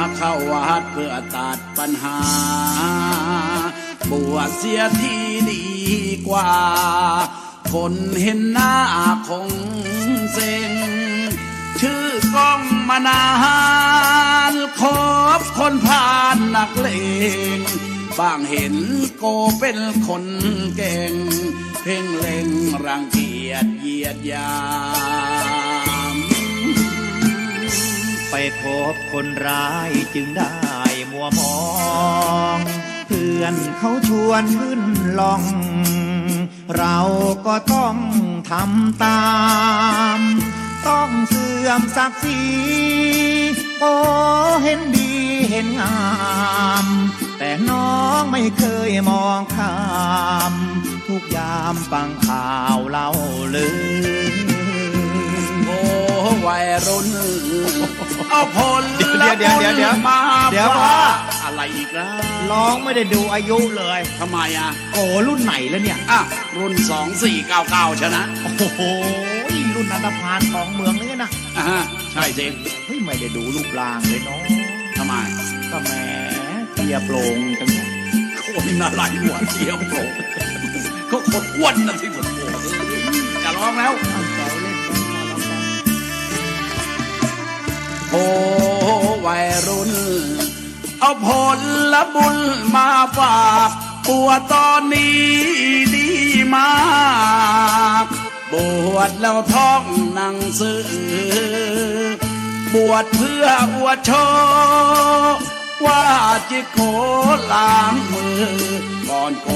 หัวเข้าวัดเพื่อตัดปัญหา บวชเสียทีดีกว่า คนเห็นหน้าคงเซ็ง ชื่อกล้องมานานคบคนผ่านนักเลงบางเห็นโกเป็นคนเก่ง เพ่งเล็งรังเกียจเหยียดยา ไปพบคนร้ายจึงได้มัวมอง เพื่อนเขาชวนขึ้นลอง เราก็ต้องทำตาม ต้องเสื่อมศักดิ์ศรีโอ้เห็นดีเห็นงาม แต่น้องไม่เคยมองข้าม ทุกยามฟังข่าวเล่าลือ วัยรุ่น เอาผลเดี๋ยวเดี๋ยวเดี๋ยวเดี๋ยวมาเดี๋ยวฝากพ่ออะไรอีกแล้วร้องไม่ได้ดูอายุเลยทำไมอะโอ้รุ่นไหนแล้วเนี่ย อะ รุ่นสองสี่เก้าเก้าชนะโอ้โหรุ่นอันธพาลของเมืองเลยนะอ่าฮะใช่สิเฮ้ยไม่ได้ดูรูปร่างเลยเนาะทำไมก็แหมเตียโปร่งจังเนี่ยคนอะไรหัวเทียมโผล่ก็คนอ้วนนะที่ผมโผล่จะร้องแล้ว เอาผลละบุญมาฝากปัวตอนนี้ดีมากบวชแล้วท่องหนังสือบวชเพื่ออวดโชว์ว่าจิโกล้างมือ ก่อนโก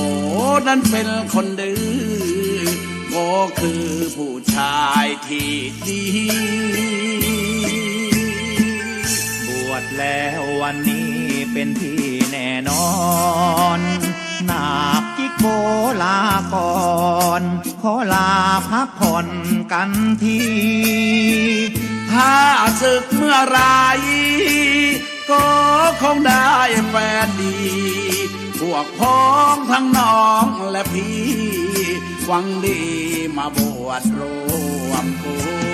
นั้นเป็นคนดื้อโกคือผู้ชายที่ดี วชแล้ววันนี้เป็นที่แน่นอนนาคจิโกลาก่อนขอลาพักผ่อนกันที ถ้าศึกเมื่อไรก็คงได้แฟนดี พวกพ้องทั้งน้องและพี่หวังดีมาบวชรวมบุญ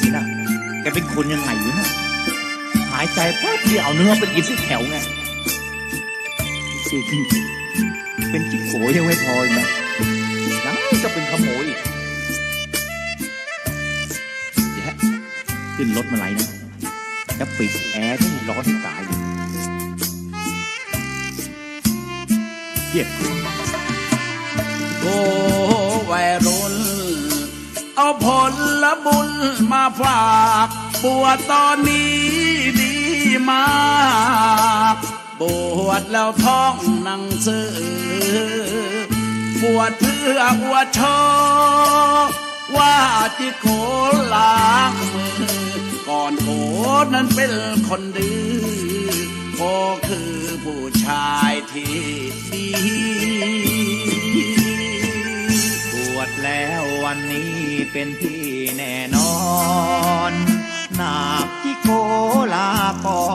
สินะแกเป็นคนยังไงวะเนะหายใจแป๊บเดียวเอาเนื้อไปกินที่แถวไงสิเป็นจิ๊กโกยังไม่พออีกนะยังจะเป็นขโมยอีกเดี๋ยวขึ้นรถมาไหลนะจะปิดแอร์ที่ร้อนที่ตายเยเยี่โอ้วัยรุ่น เอาผลละบุญมาฝากบวชตอนนี้ดีมากบวชแล้วท่องหนังสือบวชเพื่ออวดโชว์ว่าจิโกล้างมือก่อนโกนั้นเป็นคนดื้อโกคือผู้ชายที่ดี แล้ววันนี้เป็นที่แน่นอนนาคที่โคลาก่อ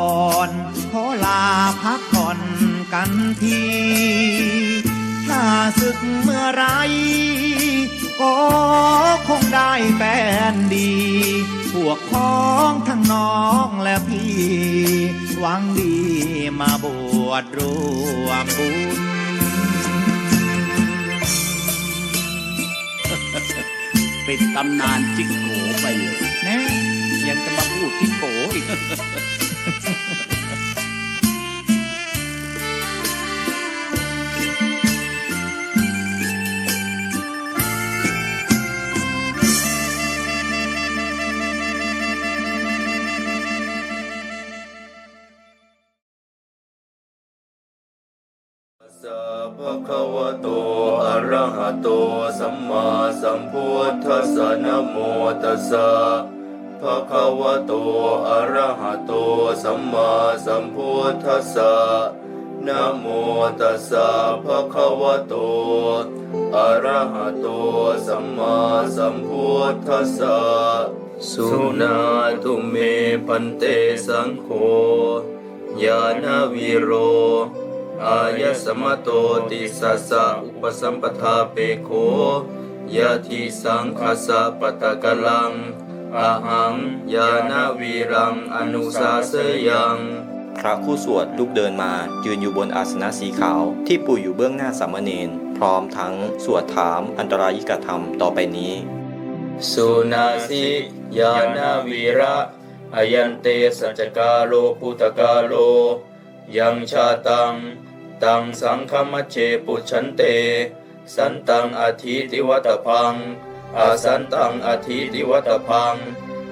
นขอลาพักผ่อนกันทีถ้าศึกเมื่อไร ก็คงได้แฟนดี พวกพ้องทั้งน้องและพี่ หวังดีมาบวชรวมบุญ ป็นตำนานจิกโกไปเลยแน่ยังจะมาพูดที่โกอีกสัพพะคะวะโตอะระหะโตสัมมาสัมพุ ทัสสะนะโมตัสสะภะคะวะโตอะระหะโตสัมมาสัมพุทธัสสะนะโมตัสสะภะคะวะโตอะระหะโตสัมมาสัมพุทธัสสะสุนาตุเมพันเตสังโฆญาณวิโร อายะสมะโตติสัสสะอุปสัมปทาเปโค ยะทิสังคสะปะตะกะลังอะหังยานาวีรังอนุสาเสยังพระคู่สวดลุกเดินมายืนอยู่บนอาสนะสีขาว ที่ปูอยู่เบื้องหน้าสามเณรพร้อมทั้งสวดถามอันตรายิกธรรมต่อไปนี้ สุนาสิยานาวีระอายันเตสัจจกาโลปุตกาโล ยังชาตัง ตังสังคมัจเจปุชันเต สันตังอธิติวัตพังอาสันตังอธิติวัตพัง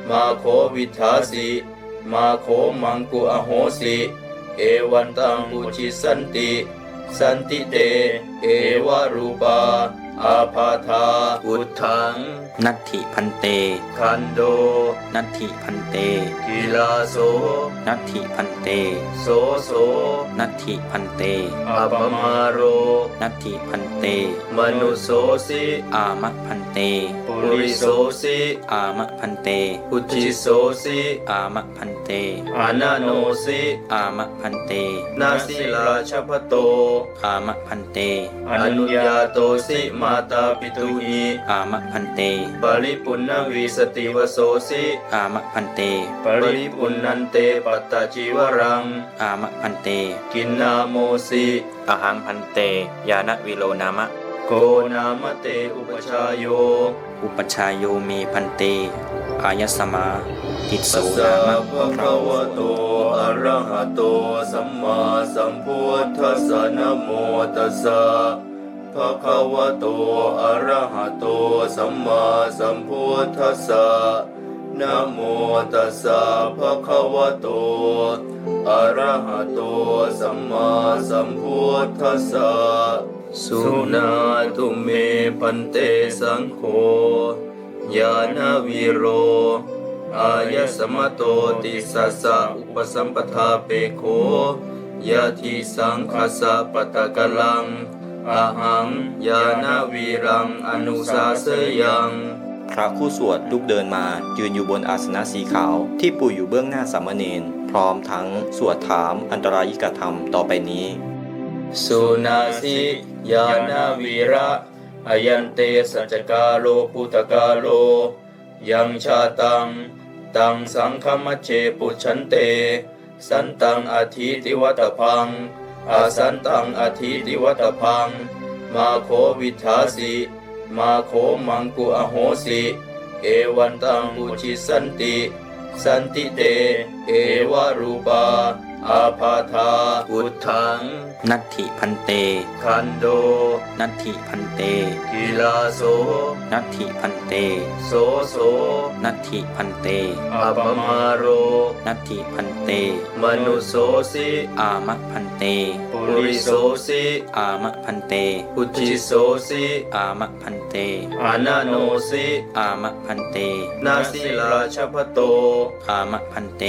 มาโควิทาสิมาโคมังกุอโหสิ เอวันตังอุจิสันติ สันติเต เอวารูปา อาพาธาอุทธัง นัตถิพันเต คันโด นัตถิพันเต กีลาโส นัตถิพันเต โสโส นัตถิพันเตอัปมาโร นัตถิพันเต มนุโสสิอามะพันเต ปุริโสสิอามะพันเต อุจิโสสิอามะพันเตอานาโนสิอามะพันเต นาสิราชพโต อามะพันเต อนุญาโตสิมาตาปิตุหิอามะพันเต ปริปุณณวีสติวโสสิอามะพันเต ปริปุณนันเตปัตตาจีวรัง อามะพันเต กินนาโมสิอหังพันเต ยานะวิโลนามะ โกนามเตอุปชายโยอุปชายโยเมพันเต อายสมาติโสสัสนามะสะภะคะวะโตอะระหะโตสัมมาสัมพุทธัสสะนะโมตัสสะ ภะคะวะโต อะระหะโต สัมมาสัมพุทธัสสะนะโมตัสสะภะคะวะโต อะระหะโต สัมมาสัมพุทธัสสะสุนาตุเมปันเตสังโฆยานาวิโร อายสมโตติสัสสะอุปสัมปทาเปโคยะทิสังคสะปะตะกะลัง อะหังยานาวีรังอนุสาเสยังพระคู่สวดลุกเดินมายืนอยู่บนอาสนะสีขาว ที่ปูอยู่เบื้องหน้าสามเณรพร้อมทั้งสวดถามอันตรายิกธรรมต่อไปนี้สุนาสิยานาวีระอายันเตสัจจกาโลปุตกาโล ยังชาตัง ตังสังคมัจเจปุชันเต สันตังอาทิติวัตพัง อาสันตังอธิติวัตพัง มาโควิทาสิ มาโคมังกุอโหสิ เอวันตังอุชิสันติ สันติเต เอวารูปา อาพาธาอุทธัง นัตถิพันเต คันโด นัตถิพันเตกีลาโส นัตถิพันเต โสโส นัตถิพันเตอัปมาโร นัตถิพันเต มนุโสสิอามะพันเต ปุริโสสิอามะพันเต อุจิโสสิอามะพันเตอานาโนสิอามะพันเต นาสิราชพโต อามะพันเต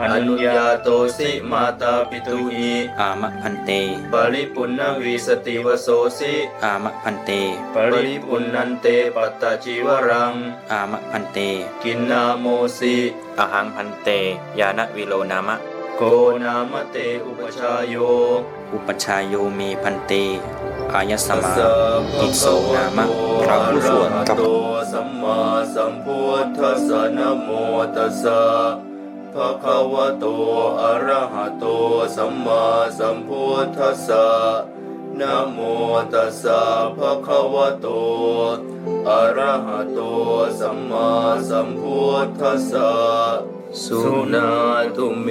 อนุญาโตสิมาตาปิตุหิอามะพันเต ปริปุณณวีสติวโสสิอามะพันเต ปริปุณนันเตปัตตาจีวรัง อามะพันเต กินนาโมสิอหังพันเต ยานะวิโลนามะ โกนามเตอุปชายโย อุปชายโยเมพันเต อายสสัสมาสะติโสนามะพระผู้สวดกับโตสัมมาสัมพุทธัสสะนะโมตัสสะ ภะคะวะโต อะระหะโต สัมมาสัมพุทธัสสะนะโมตัสสะภะคะวะโต อะระหะโต สัมมาสัมพุทธัสสะ สุนาตุเม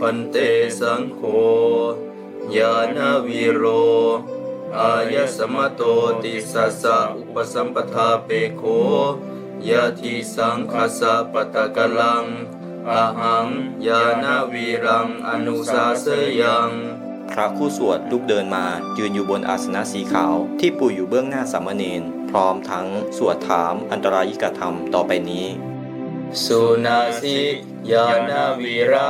ปันเตสังโฆยานาวิโร อายสมโตติสัสสะอุปสัมปทาเปโคยะทิสังคสะปะตะกะลัง อะหังยานาวีรังอนุสาเสยังพระคู่สวดลุกเดินมายืนอยู่บนอาสนะสีขาว ที่ปูอยู่เบื้องหน้าสามเณรพร้อมทั้งสวดถามอันตรายิกธรรมต่อไปนี้ สุนาสิยานาวีระ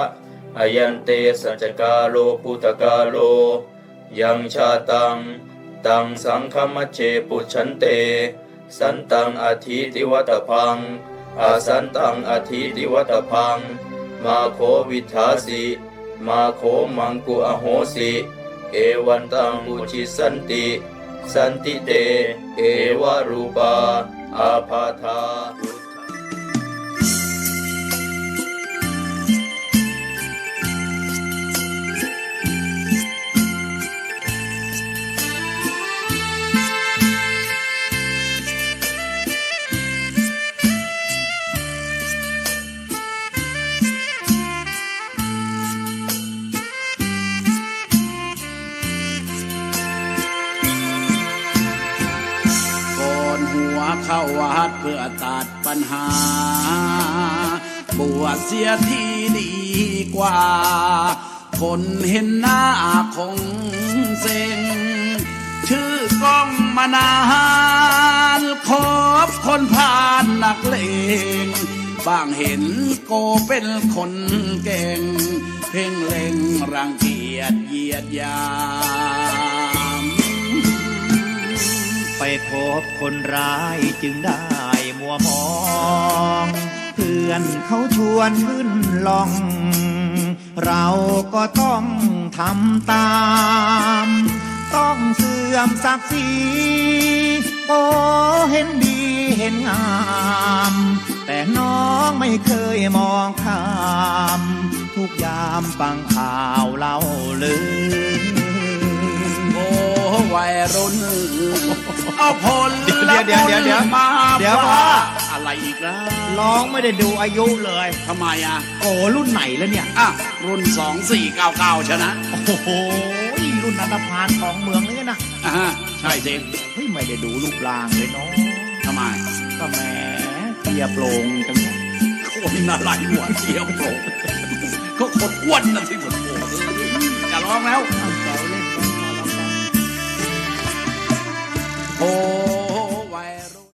อายันเตสัจจกาโลปุตกาโล ยังชาตัง ตังสังคมัจเจปุชันเต สันตังอาทิติวัตพัง อาสันตังอธิติวัตพัง มาโควิทาสิ มาโคมังกุอโหสิ เอวันตังอุจิสันติ สันติเต เอวารูปาอาพาธา หัวเข้าวัดเพื่อตัดปัญหา บวชเสียทีดีกว่า คนเห็นหน้าคงเซ็ง ชื่อกล้องมานานคบคนผ่านหนักเลงบางเห็นโกเป็นคนเก่ง เพ่งเล็งรังเกียจเหยียดยา พบคนร้ายจึงได้มัวมอง เพื่อนเขาชวนขึ้นลอง เราก็ต้องทำตาม ต้องเสื่อมศักดิ์ศรีโอเห็นดีเห็นงาม แต่น้องไม่เคยมองข้าม ทุกยามฟังข่าวเล่าลือโอ้วัยรุ่น เอาพลเดี๋ยวเดี๋ยวเดี๋ยวเดี๋ยวมาเดี๋ยวว่าพ่อ อะไรอีกแล้วร้องไม่ได้ดูอายุเลยทำไมอะโอ้รุ่นไหนแล้วเนี่ย อะรุ่นสองสี่เก้าเก้าชนะโอ้โหรุ่นนันทพานของเมืองเลยนะอะฮะใช่สิเฮ้ยไม่ได้ดูรูปร่างเลยเนาะทำไมก็แหมเตียโปร่งจังเนี่ยคนอะไรหัวเทียวโผล่ก็คนอ้วนนะที่หัวโผล่จะร้องแล้ว Oh.